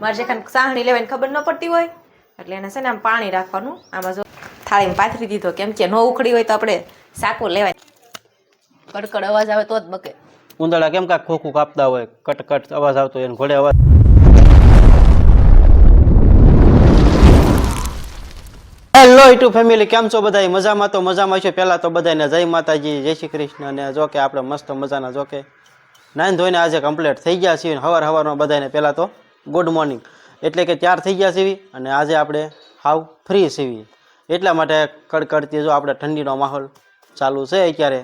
મારે જેખાને સાહણી લેવાની ખબર ન પડતી હોય, એટલે એને છે ને આમ પાણી રાખવાનું. આમાં જો થાળીમાં પાથરી દીધો, કેમ કે ન ઉખડી હોય તો આપણે સાકો લેવાય કડકડ અવાજ આવે તો જ બકે. ઉંદરડા કેમ કાંક ખોખું કાપતા હોય? કટ કટ અવાજ આવતો હોય ઘોડે અવાજ. હેલો ટુ ફેમિલી કેમ છો બધા મજામાં તો મજામાં છો? પહેલાં તો બધાને જય માતાજી, જય શ્રી કૃષ્ણ, અને જો આપણે મસ્ત મજાના જો કે નાઈન ધોઈને આજે કમ્પ્લીટ થઈ ગયા છીએ, હવાર હવારમાં બધાને પહેલાં તો. Good morning. એટલે કે ત્યાર થઈ ગયા સીવી અને આજે આપણે હાવ ફ્રી સીવી. એટલા માટે કડકડતી જો આપણે ઠંડીનો માહોલ ચાલુ છે અત્યારે.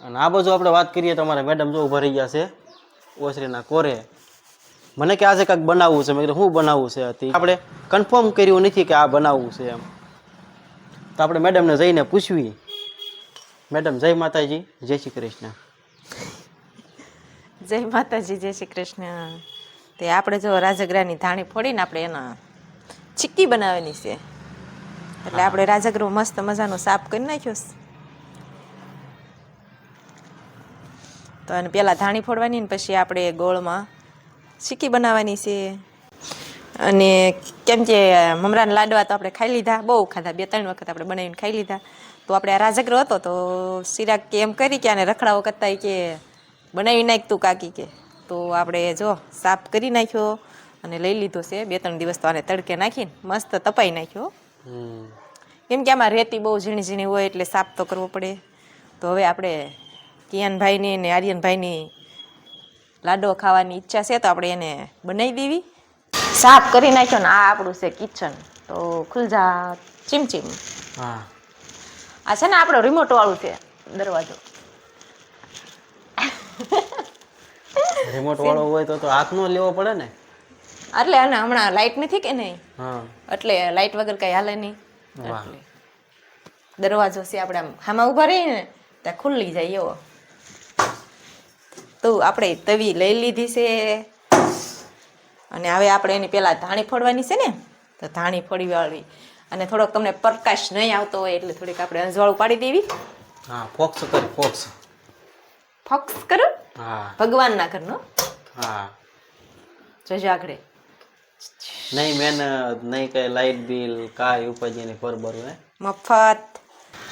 અને આ બાજુ આપણે વાત કરીએ તો અમારા મેડમ જો ઊભા રહી ગયા છે ઓસરીના કોરે. મને કે આજે કંઈક બનાવવું છે. મેં કીધું શું બનાવવું છે હતી આપણે કન્ફર્મ કર્યું નથી કે આ બનાવવું છે એમ. તો આપણે મેડમને જઈને પૂછવી. મેડમ જય માતાજી, જય શ્રી કૃષ્ણ. જય માતાજી, જય શ્રી કૃષ્ણ. તે આપણે જો રાજગરાની ધાણી ફોડીને આપણે એના ચીક્કી બનાવવાની છે. એટલે આપણે રાજગરો મસ્ત મજાનો સાફ કરી નાખ્યો તો અને પહેલાં ધાણી ફોડવાની ને પછી આપણે ગોળમાં ચીક્કી બનાવવાની છે. અને કેમ કે મમરાના લાડવા તો આપણે ખાઈ લીધા બહુ ખાધા બે ત્રણ વખત આપણે બનાવીને ખાઈ લીધા. તો આપણે આ રાજગરો હતો તો સિરાગ કે એમ કરી કે આને રખડાઓ કરતા કે બનાવી નાખ તું કાકી કે. તો આપણે જો સાફ કરી નાખ્યો અને લઈ લીધો છે. બે ત્રણ દિવસ તો આને તડકે નાખીને મસ્ત તપાઈ નાખ્યો. કેમ કે આમાં રેતી બહુ ઝીણી ઝીણી હોય એટલે સાફ તો કરવો પડે. તો હવે આપણે કિયાનભાઈની ને આર્યનભાઈની લાડો ખાવાની ઈચ્છા છે તો આપણે એને બનાવી દેવી. સાફ કરી નાખ્યો ને આ આપણું છે કિચન તો ખુલજા ચીમચીમ. હા. આ છે ને આપણો રિમોટ વાળું છે દરવાજો. રિમોટ વાળો હોય તો તો હાથ લેવો પડે ને? એટલે અને હમણાં લાઇટ નથી કે નહીં? હા. એટલે લાઇટ વગર કઈ હાલે નહીં. એટલે દરવાજો છે આપણે આમ હામાં ઊભા રહીએ ને ત્યાં ખુલ્લી જાય એવો. તો આપણે તવી લઈ લીધી છે. અને હવે આપણે એની પહેલાં ધાણી ફોડવાની છે ને તો ધાણી ફોડી વાળવી અને થોડોક તમને પ્રકાશ નહીં આવતો હોય એટલે થોડીક આપણે અંજવાળું પાડી દેવી. હા ફોક્સ કર ફોક્સ. ફોક્સ કરો? ભગવાનના ઘરનો હા. જોજો આગળ. નહીં મહેનત નહીં કઈ લાઇટ બિલ કાંઈ ઉપાજીની બરોબર હે. મફત.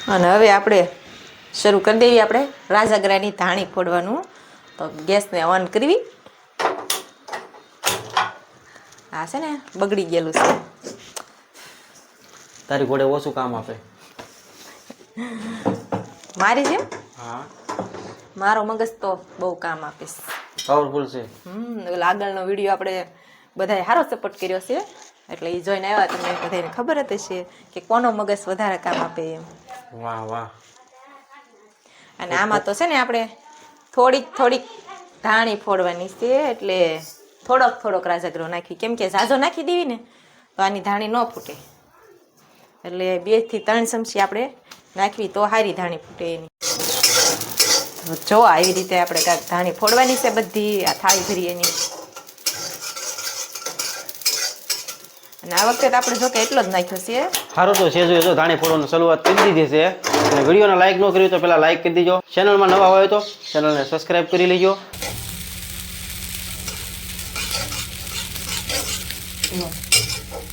અને હવે આપણે શરૂ કરી દેવી આપણે. રાજાગરાની ધાણી ફોડવાનું. તો ગેસને ઓન કરવી. આ છે ને બગડી ગયેલું છે. તારી ઘોડે ઓછું કામ આપે. મારી છે હા. મારો મગજ તો બહુ કામ આપીશ પાવરફુલ છે. હમ ઓલો આગળનો વીડિયો આપણે બધાએ સારો સપોર્ટ કર્યો છે. એટલે એ જોઈને આવ્યા તમને બધાને ખબર જ હશે કે કોનો મગજ વધારે કામ આપે એમ. વાહ વાહ. અને આમાં તો છે ને આપણે થોડીક થોડીક ધાણી ફોડવાની છે એટલે થોડોક થોડોક રાજગરો નાખી. કેમ કે ઝાઝો નાખી દેવી ને તો આની ધાણી ન ફૂટે. એટલે બેથી ત્રણ ચમચી આપણે નાખવી તો સારી ધાણી ફૂટે એની. જો આવી રીતે આપણે કાંઈક ધાણી ફોડવાની છે બધી આ થાળી ભરી એની. અને આ વખતે આપણે જો કે એટલો જ નાખ્યો છે. સારું તો છે જો ધાણી ફોડવાની શરૂઆત કરી દીધી છે. અને વિડીયોને લાઈક ન કર્યું તો પહેલાં લાઈક કરી દીજો. ચેનલમાં નવા હોય તો ચેનલને સબસ્ક્રાઈબ કરી લેજો.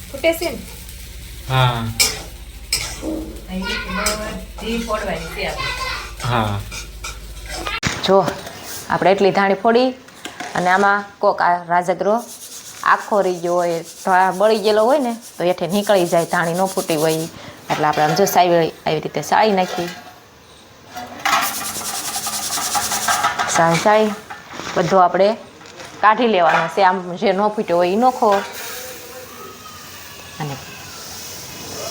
ફૂટે છે ને? હા. આવી રીતે બધી ફોડવાની છે આપણે. હા. જો, આપણે એટલી ધાણી ફોડી અને આમાં કોક આ રાજગરો આખો રહી ગયો હોય બળી ગયેલો હોય ને, તો એઠે નીકળી જાય, ધાણી ન ફૂટી હોય. એટલે આપણે આમ જો સાવી આવી રીતે સાળી નાખી. સાળી સાળી બધો આપણે કાઢી લેવાનો છે. આમ જે ન ફૂટ્યો હોય એ નોખો અને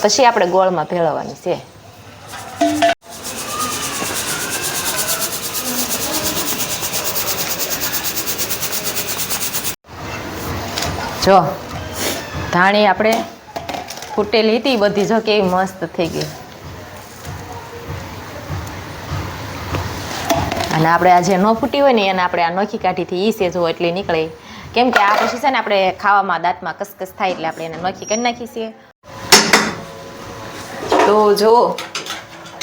પછી આપણે ગોળમાં ભેળવવાની છે. જો, ધાણી આપણે ફૂટેલી હતી બધી, જો કેવી મસ્ત થઈ ગઈ. અને આપણે આ જે ન ફૂટી હોય ને, એને આપણે આ નોખી કાઢીથી એ સેજ હોય એટલી નીકળે. કેમ કે આ પછી છે ને, આપણે ખાવામાં દાંતમાં કસકસ થાય એટલે આપણે એને નોખી કરી નાખી છીએ. તો જો,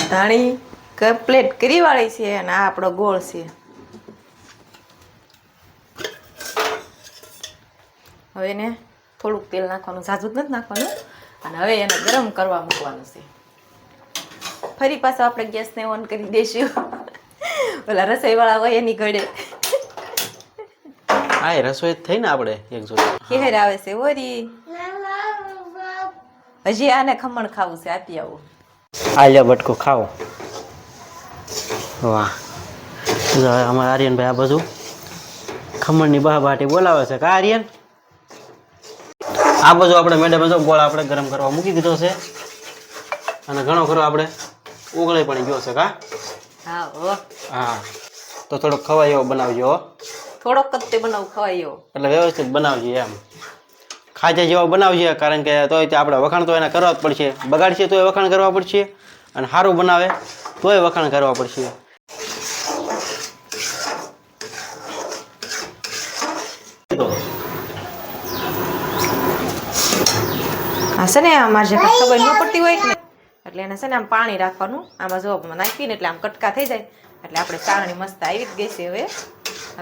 ધાણી કમ્પ્લેટ કરી વાળી છે અને આ આપણો ગોળ છે. હવે એને થોડુંક તેલ નાખવાનું ઝાઝું જ નથી નાખવાનું. અને હવે એને ગરમ કરવા મૂકવાનું છે. ફરી પાછો આપણે ગેસને ઓન કરી દઈશું. ઓલા રસોઈવાળા હોય એની ઘડે. હા એ રસોઈ જ થઈ ને આપણે એક જોડે. ખેર આવે છે ઓરી હજી આને ખમણ ખાવું છે આપી આવું. આલ્યા બટકું ખાઓ. વાહ. અમારા આર્યનભાઈ આ બધું ખમણની બહાબાટી બોલાવે છે. કા આર્યન? આ બધું આપણે મેડમ જો ગોળ આપણે ગરમ કરવા મૂકી દીધો છે. અને ઘણો ખરો આપણે ઉગળે પણ ગયો છે કા? હા તો થોડોક ખવાય એવો બનાવજો. થોડોક જ તે બનાવ ખવાય એવો. એટલે વ્યવસ્થિત બનાવજો એમ. ખાજા જેવો બનાવજે કારણ કે તોય તે આપણે વખાણ તો એને કરવા જ પડશે. બગાડશે તોય વખાણ કરવા પડશે. અને સારું બનાવે તોય વખાણ કરવા પડશે. છે ને અમારે જે ખબર ન પડતી હોય ને એટલે એને છે ને આમ પાણી રાખવાનું. આમાં જો નાખીને એટલે આમ કટકા થઈ જાય. એટલે આપણે ચાળણી મસ્ત આવી જ ગઈ છે હવે.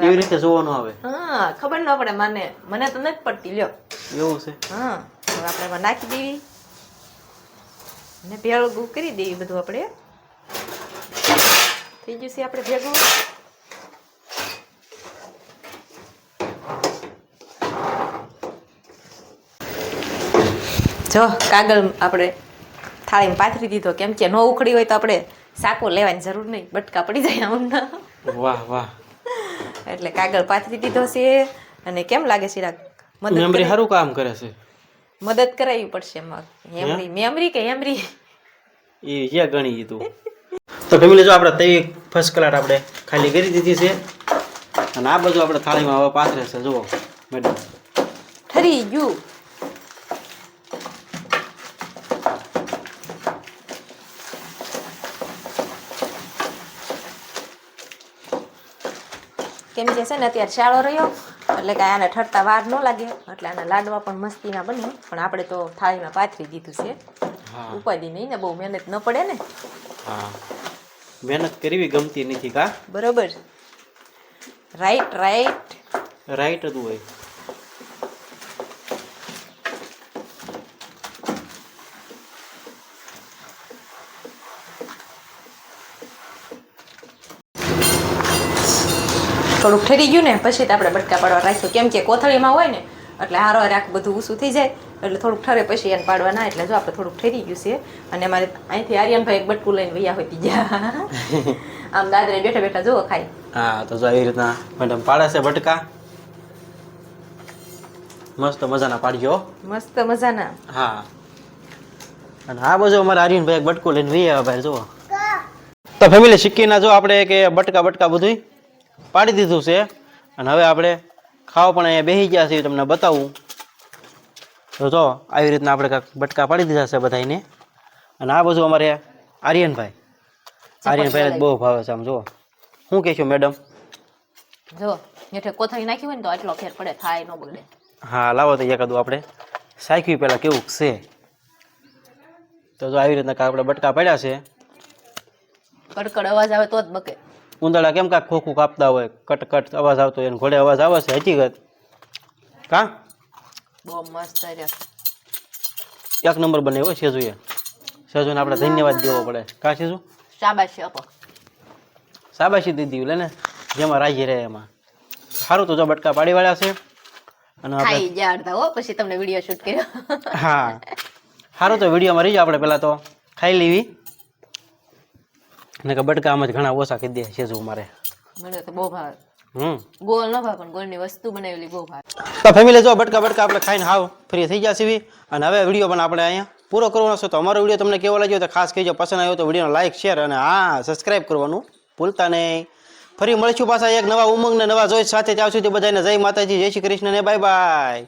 એવી રીતે જોવાનું આવે. હા ખબર ન પડે મને. મને તો નથી પડતી લ્યો. એવું છે. હા હવે આપણે એમાં નાખી દેવી. અને ભેળું કરી દેવી બધું આપણે. થઈ ગયું છે આપણે ભેગું. જો કાગળ આપણે થાળીમાં પાથરી દીધો કેમ કે ન ઉખડી હોય તો આપણે સાકો લેવાની જરૂર નહીં. બટકા પડી જાય આમના. વાહ વાહ. એટલે કાગળ પાથરી દીધો છે અને કેમ લાગે છે મદદ મેમરી સારું કામ કરે છે? મદદ કરાવી પડશે મેમરી મેમરી કે એમરી? એ જે ગણી દીધું તો ફેમિલી જો આપણે તવી ફર્સ્ટ કલાર આપણે ખાલી કરી દીધી છે. અને આ બધું આપણે થાળીમાં હવે પાથરે છે જુઓ મેડમ ઠરી ગયું. કેમ કે છે ને અત્યારે શાળો રહ્યો એટલે કાંઈ આને ઠરતા વાર ન લાગે એટલે આના લાડવા પણ મસ્તીના બને. પણ આપણે તો થાળીમાં પાથરી દીધું છે. ઉપાધિ નહીં ને બહુ મહેનત ન પડે ને. હા. મહેનત કરવી ગમતી નથી કા? બરોબર. રાઈટ રાઈટ રાઈટ હતું હોય. થોડુંક ઠરી ગયું ને પછી તો આપણે બટકા પાડવા રાખ્યું. કેમ કે કોથળીમાં હોય ને એટલે હારો રાખ બધું ઊસું થઈ જાય એટલે થોડુંક ઠરે પછી એને પાડવાના એટલે જો આપણે થોડુંક ઠરી ગયું છે. અને અમારે અહીંથી આર્યનભાઈ એક બટકું લઈને વૈયા હોય ગયા. આમ દાદરે બેઠા બેઠા જુઓ ખાય હા તો જો આવી રીતના મેડમ પાડે છે બટકા. મસ્ત મજાના પાડ્યો મસ્ત મજાના. હા. અને આ બાજુ અમારા આર્યનભાઈ એક બટકું લઈને વૈયા આવ્યા ભાઈ જુઓ તો ફેમિલી સિક્કીના જો આપણે કે બટકા બટકા બધું પાડી દીધું છે. અને હવે આપણે ખાવા પણ અહીંયા બેસી ગયા છીએ તમને બતાવું. તો જો આવી રીતના આપણે કાંક બટકા પાડી દીધા છે બધાને અને આ બધું અમારે આર્યનભાઈ. આર્યનભાઈને બહુ ભાવે છે આમ જુઓ. શું કહેશો મેડમ? જો હેઠે કોથળી નાખી હોય ને તો આટલો ફેર પડે થાય ન બગડે. હા લાવો તો એકાદું આપણે. સાખ્યું પહેલાં કેવું છે? તો જો આવી રીતના આપણે બટકા પડ્યા છે. કડકડ અવાજ આવે તો જ બકે. ઉંદરડા કેમ કાંક ખોખું કાપતા હોય? કટ કટ અવાજ આવતો હોય એને ઘોડે અવાજ આવે છે હકીકત કા? બહુ મસ્ત એક નંબર બને હોય સેજુએ સેજુને આપણે ધન્યવાદ દેવો પડે. કા સેજુ શાબાશી આપો. શાબાશી દીધી લે ને. જેમાં રાજી રહે એમાં. સારું તો જો બટકા પાડી વાળ્યા છે. અને આપણે ખાઈ ગયા હો પછી તમને વીડિયો શૂટ કર્યો. હા. સારું તો વિડીયોમાં રહીજો આપણે પહેલાં તો. ખાઈ લેવી. ને કે બટકા આમાં જ ઘણા ઓછા કરી દે જો મારે. મને તો બહુ ભાવે. હમ. ગોળ ન ભાવે પણ ગોળની વસ્તુ બનાવેલી બહુ ભાવે. તો ફેમિલી જો બટકા બટકા આપણે ખાઈને હાવ ફ્રી થઈ ગયા છીએ. અને હવે વીડિયો પણ આપણે અહીંયા પૂરો કરવાનો છે. તો અમારો વીડિયો તમને કેવો લાગ્યો તો ખાસ કહેજો. પસંદ આવ્યો તો વિડીયોને લાઇક શેર અને હા સબસ્ક્રાઇબ કરવાનું ભૂલતા નહીં. ફરી મળીશું પાછા એક નવા ઉમંગ ને નવા જોઈ સાથે ત્યાં સુધી બધાને. જય માતાજી જય શ્રી કૃષ્ણ ને બાય બાય